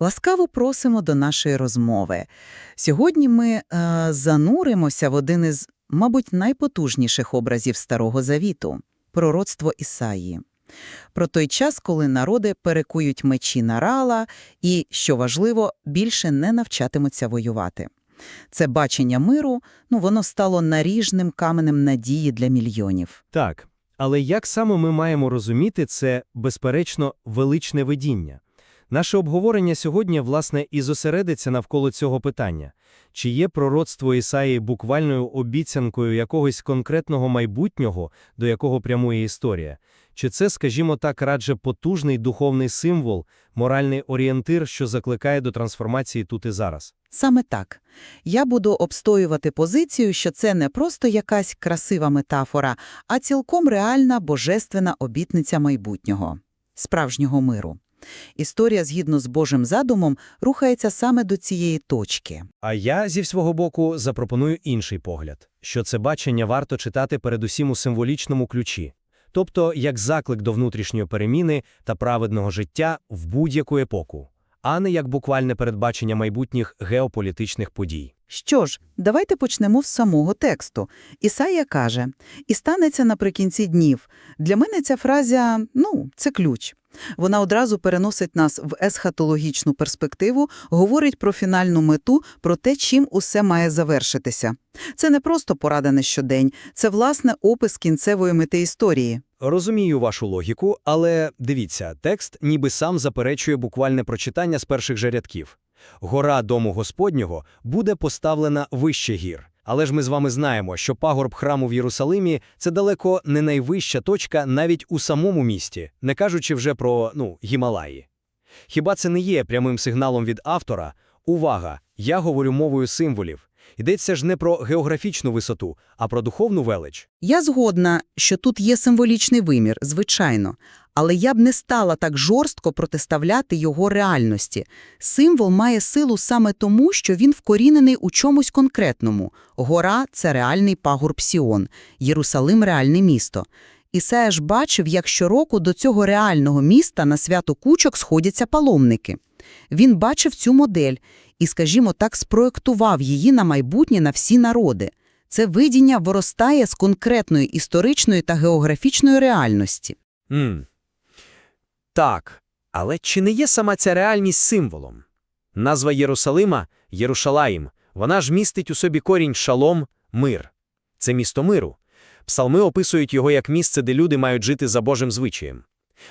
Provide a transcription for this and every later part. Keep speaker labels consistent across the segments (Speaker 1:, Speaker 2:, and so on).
Speaker 1: Ласкаво просимо до нашої розмови. Сьогодні ми е, зануримося в один із, мабуть, найпотужніших образів Старого Завіту – пророцтво Ісаї. Про той час, коли народи перекують мечі на рала і, що важливо, більше не навчатимуться воювати. Це бачення миру, ну, воно стало наріжним каменем надії для мільйонів.
Speaker 2: Так, але як саме ми маємо розуміти це, безперечно, величне видіння? Наше обговорення сьогодні, власне, і зосередиться навколо цього питання. Чи є пророцтво Ісаї буквальною обіцянкою якогось конкретного майбутнього, до якого прямує історія? Чи це, скажімо так, радше потужний духовний символ, моральний орієнтир, що закликає до трансформації тут і зараз?
Speaker 1: Саме так. Я буду обстоювати позицію, що це не просто якась красива метафора, а цілком реальна божественна обітниця майбутнього, справжнього миру. Історія, згідно з Божим задумом, рухається саме до цієї точки.
Speaker 2: А я, зі свого боку, запропоную інший погляд, що це бачення варто читати передусім у символічному ключі, тобто як заклик до внутрішньої переміни та праведного життя в будь-яку епоку, а не як буквальне передбачення майбутніх геополітичних подій.
Speaker 1: Що ж, давайте почнемо з самого тексту. Ісая каже, «І станеться наприкінці днів». Для мене ця фраза, ну, це ключ. Вона одразу переносить нас в есхатологічну перспективу, говорить про фінальну мету, про те, чим усе має завершитися. Це не просто порада на щодень, це, власне, опис кінцевої мети історії.
Speaker 2: Розумію вашу логіку, але дивіться, текст ніби сам заперечує буквальне прочитання з перших же рядків. Гора Дому Господнього буде поставлена вище гір. Але ж ми з вами знаємо, що пагорб храму в Єрусалимі – це далеко не найвища точка навіть у самому місті, не кажучи вже про, ну, Гімалаї. Хіба це не є прямим сигналом від автора? Увага! Я говорю мовою символів. Йдеться ж не про географічну висоту, а про духовну велич.
Speaker 1: Я згодна, що тут є символічний вимір, звичайно, але я б не стала так жорстко протиставляти його реальності. Символ має силу саме тому, що він вкорінений у чомусь конкретному. Гора – це реальний пагорб Сіон, Єрусалим – реальне місто. Ісая ж бачив, як щороку до цього реального міста на свято кучок сходяться паломники. Він бачив цю модель і, скажімо так, спроектував її на майбутнє на всі народи. Це видіння виростає з конкретної історичної та географічної реальності.
Speaker 3: Mm. Так, але чи не є сама ця реальність символом? Назва Єрусалима – Єрушалаїм. Вона ж містить у собі корінь шалом – мир. Це місто миру. Псалми описують його як місце, де люди мають жити за Божим звичаєм.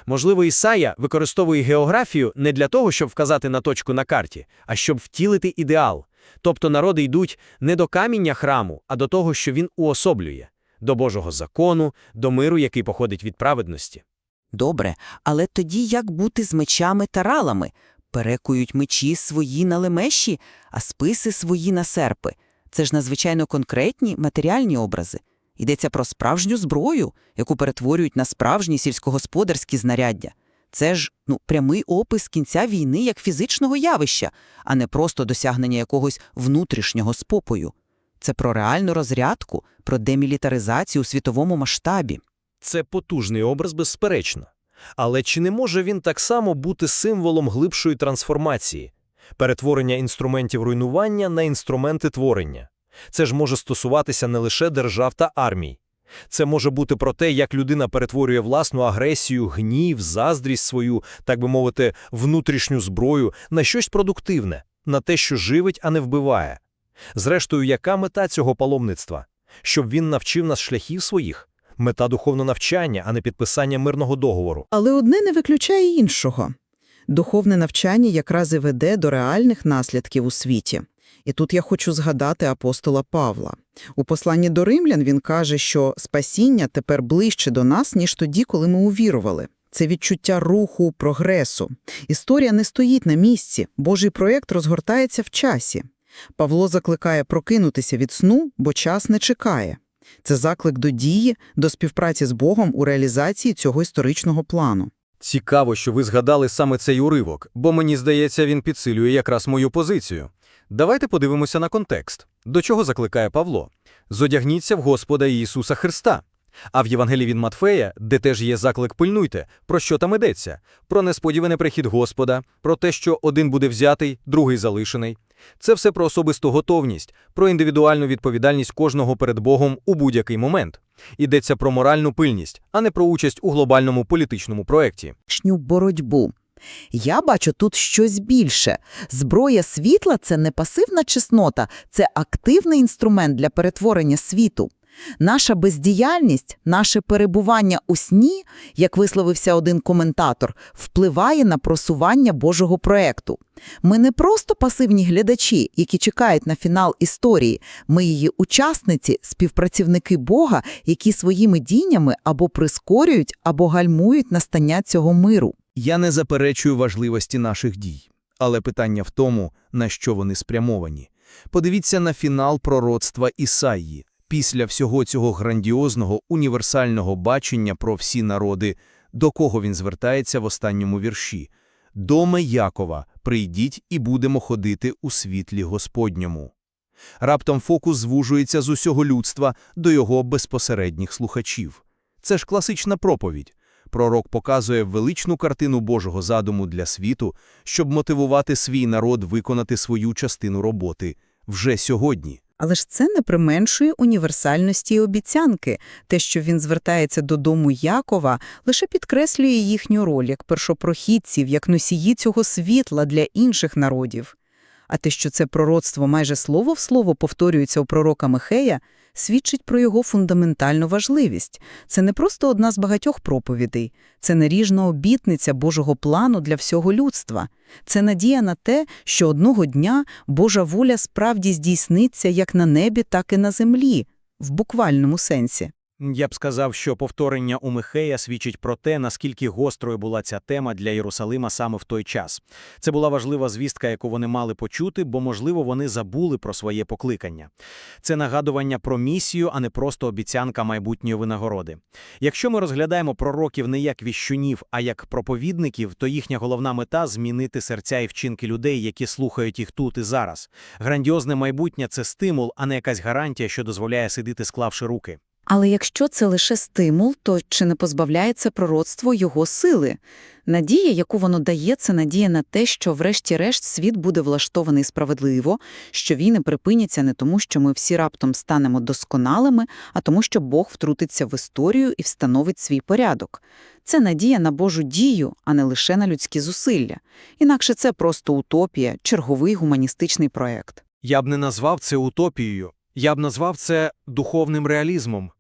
Speaker 3: Можливо, Ісая використовує географію не для того, щоб вказати на точку на карті, а щоб втілити ідеал. Тобто народи йдуть не до каміння храму, а до того, що він уособлює – до Божого закону, до миру, який походить від праведності.
Speaker 4: Добре, але тоді як бути з мечами та ралами? Перекують мечі свої на лемеші, а списи свої на серпи. Це ж надзвичайно конкретні матеріальні образи. Йдеться про справжню зброю, яку перетворюють на справжні сільськогосподарські знаряддя. Це ж ну, прямий опис кінця війни як фізичного явища, а не просто досягнення якогось внутрішнього спокою. Це про реальну розрядку, про демілітаризацію у світовому масштабі.
Speaker 3: Це потужний образ, безперечно. Але чи не може він так само бути символом глибшої трансформації, перетворення інструментів руйнування на інструменти творення? Це ж може стосуватися не лише держав та армій. Це може бути про те, як людина перетворює власну агресію, гнів, заздрість свою, так би мовити, внутрішню зброю на щось продуктивне, на те, що живить, а не вбиває. Зрештою, яка мета цього паломництва? Щоб він навчив нас шляхів своїх? Мета духовного навчання, а не підписання мирного договору.
Speaker 1: Але одне не виключає іншого. Духовне навчання якраз і веде до реальних наслідків у світі. І тут я хочу згадати апостола Павла. У посланні до римлян він каже, що спасіння тепер ближче до нас, ніж тоді, коли ми увірували. Це відчуття руху, прогресу. Історія не стоїть на місці, Божий проєкт розгортається в часі. Павло закликає прокинутися від сну, бо час не чекає. Це заклик до дії, до співпраці з Богом у реалізації цього історичного плану.
Speaker 5: Цікаво, що ви згадали саме цей уривок, бо мені здається, він підсилює якраз мою позицію. Давайте подивимося на контекст. До чого закликає Павло? Зодягніться в Господа Ісуса Христа. А в Євангелії від Матфея, де теж є заклик «пильнуйте», про що там йдеться? Про несподіваний прихід Господа, про те, що один буде взятий, другий залишений. Це все про особисту готовність, про індивідуальну відповідальність кожного перед Богом у будь-який момент. Йдеться про моральну пильність, а не про участь у глобальному політичному проєкті.
Speaker 1: Шню боротьбу. Я бачу тут щось більше. Зброя світла – це не пасивна чеснота, це активний інструмент для перетворення світу. Наша бездіяльність, наше перебування у сні, як висловився один коментатор, впливає на просування Божого проекту. Ми не просто пасивні глядачі, які чекають на фінал історії. Ми її учасниці, співпрацівники Бога, які своїми діями або прискорюють, або гальмують настання цього миру.
Speaker 6: Я не заперечую важливості наших дій, але питання в тому, на що вони спрямовані. Подивіться на фінал пророцтва Ісаї. Після всього цього грандіозного універсального бачення про всі народи, до кого він звертається в останньому вірші. «Доме Якова, прийдіть і будемо ходити у світлі Господньому». Раптом фокус звужується з усього людства до його безпосередніх слухачів. Це ж класична проповідь. Пророк показує величну картину Божого задуму для світу, щоб мотивувати свій народ виконати свою частину роботи вже сьогодні.
Speaker 1: Але ж це не применшує універсальності і обіцянки. Те, що він звертається додому Якова, лише підкреслює їхню роль як першопрохідців, як носії цього світла для інших народів. А те, що це пророцтво майже слово в слово повторюється у пророка Михея, свідчить про його фундаментальну важливість. Це не просто одна з багатьох проповідей, це наріжна обітниця Божого плану для всього людства. Це надія на те, що одного дня Божа воля справді здійсниться як на небі, так і на землі, в буквальному сенсі.
Speaker 2: Я б сказав, що повторення у Михея свідчить про те, наскільки гострою була ця тема для Єрусалима саме в той час. Це була важлива звістка, яку вони мали почути, бо, можливо, вони забули про своє покликання. Це нагадування про місію, а не просто обіцянка майбутньої винагороди. Якщо ми розглядаємо пророків не як віщунів, а як проповідників, то їхня головна мета – змінити серця і вчинки людей, які слухають їх тут і зараз. Грандіозне майбутнє – це стимул, а не якась гарантія, що дозволяє сидіти, склавши руки.
Speaker 7: Але якщо це лише стимул, то чи не позбавляється пророцтво його сили? Надія, яку воно дає, це надія на те, що врешті-решт світ буде влаштований справедливо, що війни припиняться не тому, що ми всі раптом станемо досконалими, а тому, що Бог втрутиться в історію і встановить свій порядок. Це надія на Божу дію, а не лише на людські зусилля. Інакше це просто утопія, черговий гуманістичний проект.
Speaker 2: Я б не назвав це утопією, я б назвав це духовним реалізмом.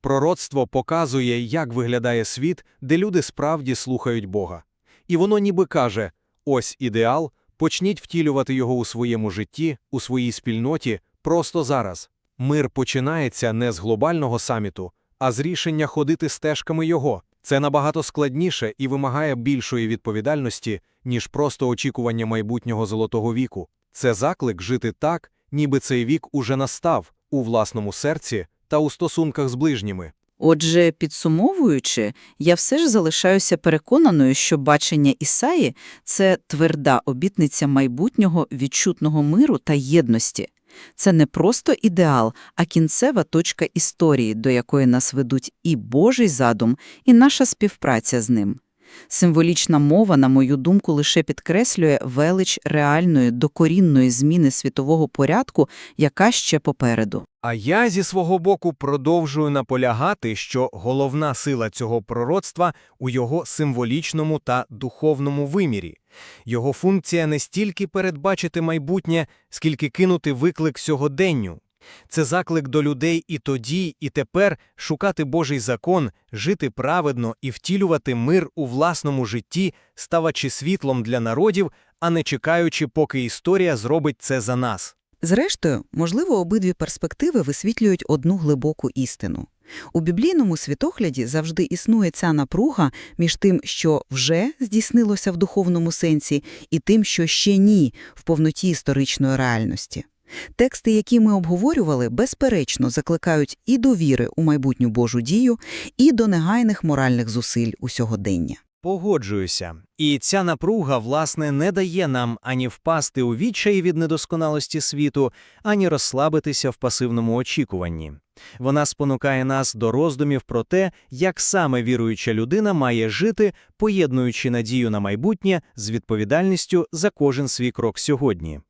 Speaker 2: Пророцтво показує, як виглядає світ, де люди справді слухають Бога. І воно ніби каже «Ось ідеал, почніть втілювати його у своєму житті, у своїй спільноті, просто зараз». Мир починається не з глобального саміту, а з рішення ходити стежками його. Це набагато складніше і вимагає більшої відповідальності, ніж просто очікування майбутнього золотого віку. Це заклик жити так, ніби цей вік уже настав у власному серці та у стосунках з ближніми.
Speaker 7: Отже, підсумовуючи, я все ж залишаюся переконаною, що бачення Ісаї – це тверда обітниця майбутнього відчутного миру та єдності. Це не просто ідеал, а кінцева точка історії, до якої нас ведуть і Божий задум, і наша співпраця з ним. Символічна мова, на мою думку, лише підкреслює велич реальної, докорінної зміни світового порядку, яка ще попереду.
Speaker 6: А я зі свого боку продовжую наполягати, що головна сила цього пророцтва у його символічному та духовному вимірі. Його функція не стільки передбачити майбутнє, скільки кинути виклик сьогоденню. Це заклик до людей і тоді, і тепер шукати Божий закон, жити праведно і втілювати мир у власному житті, ставачи світлом для народів, а не чекаючи, поки історія зробить це за нас.
Speaker 1: Зрештою, можливо, обидві перспективи висвітлюють одну глибоку істину. У біблійному світогляді завжди існує ця напруга між тим, що вже здійснилося в духовному сенсі, і тим, що ще ні, в повноті історичної реальності. Тексти, які ми обговорювали, безперечно закликають і до віри у майбутню Божу дію, і до негайних моральних зусиль у сьогодення.
Speaker 2: Погоджуюся. І ця напруга, власне, не дає нам ані впасти у відчаї від недосконалості світу, ані розслабитися в пасивному очікуванні. Вона спонукає нас до роздумів про те, як саме віруюча людина має жити, поєднуючи надію на майбутнє з відповідальністю за кожен свій крок сьогодні.